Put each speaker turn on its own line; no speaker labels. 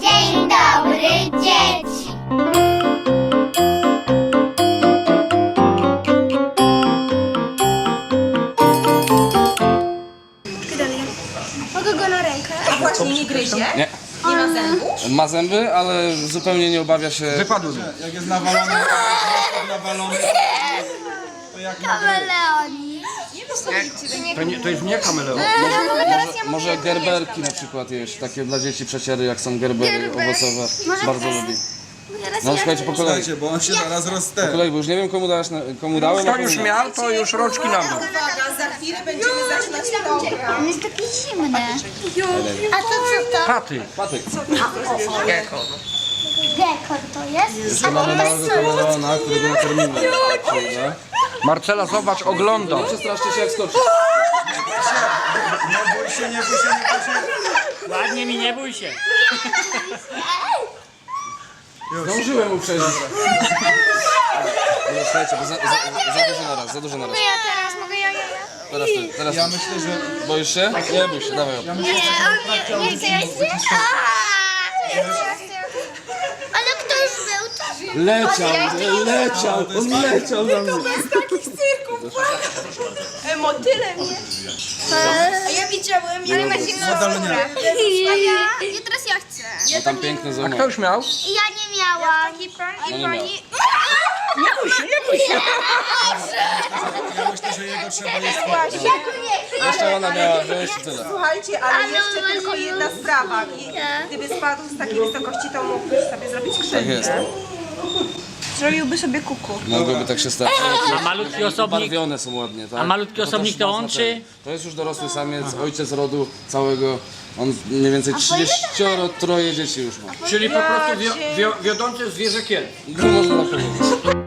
Dzień dobry, dzieci.
Mogę go na rękę?
Właśnie nie gryzie?
Nie.
Nie ma zębów?
Ma zęby, ale zupełnie nie obawia się.
Wypadły. Jak jest nawalony, nawalony, to jak
Kameleoni.
To, nie, to jest nie kameleon.
Może, może gerberki na przykład jeść, takie dla dzieci przeciery, jak są gerbery owocowe. Bardzo lubi. No słuchajcie, po kolei.
Słuchajcie, bo on się zaraz
Po kolei, bo już nie wiem komu, dałeś na, komu dałem. a
Kto już
nie.
miał, to już rączki na dół.
Uwaga, za chwilę będziemy zaczynać program.
On jest taki zimny. A to co to?
Paty.
Patyk.
Gekon to jest?
Jeszcze mamy małego którego na terminie przyjdzie.
Marcela, zobacz, ogląda.
Nie przestraszcie się jak skoczy.
Bój się, nie bój się.
Ładnie mi nie bój się.
Zdążyłem mu przejść. Dobra, słuchajcie, bo za, za, za dużo na raz, za dużo na raz.
Ja teraz mogę ja, ja, ja.
Teraz ty, teraz
Ja
ty.
myślę, że
Boisz się? Nie bój się, dawaj.
Nie, on nie, nie chce ja chcę. Ale kto już był, to
Leciał, leciał, on leciał na mnie.
Takich cyrków, E, Motyle mnie. Ja widziałem, jak na
nie.
Ja, ja teraz ja chcę.
Tam piękny
A kto już miał?
I ja nie miałam.
Taki pan
No
i
nie miał.
pani...
ja myślę, że jego trzeba jest
Jeszcze ona miała i tyle.
Słuchajcie, ale jeszcze tylko jedna sprawa. I Gdyby spadł z takiej wysokości, to mógłbyś sobie zrobić
Tak
krzywdę.
jest.
Zrobiłby sobie kuku.
Mogłoby tak się stać.
A malutki osobnik,
Barwione są ładnie, tak?
A malutki
to
osobnik to
ma
on,
znaczenie.
czy-
To jest już dorosły samiec, ojciec rodu całego. On mniej więcej 30 troje dzieci już ma.
Czyli po prostu wio, wio, wiodące zwierzę kiel.
I to można tak powiedzieć.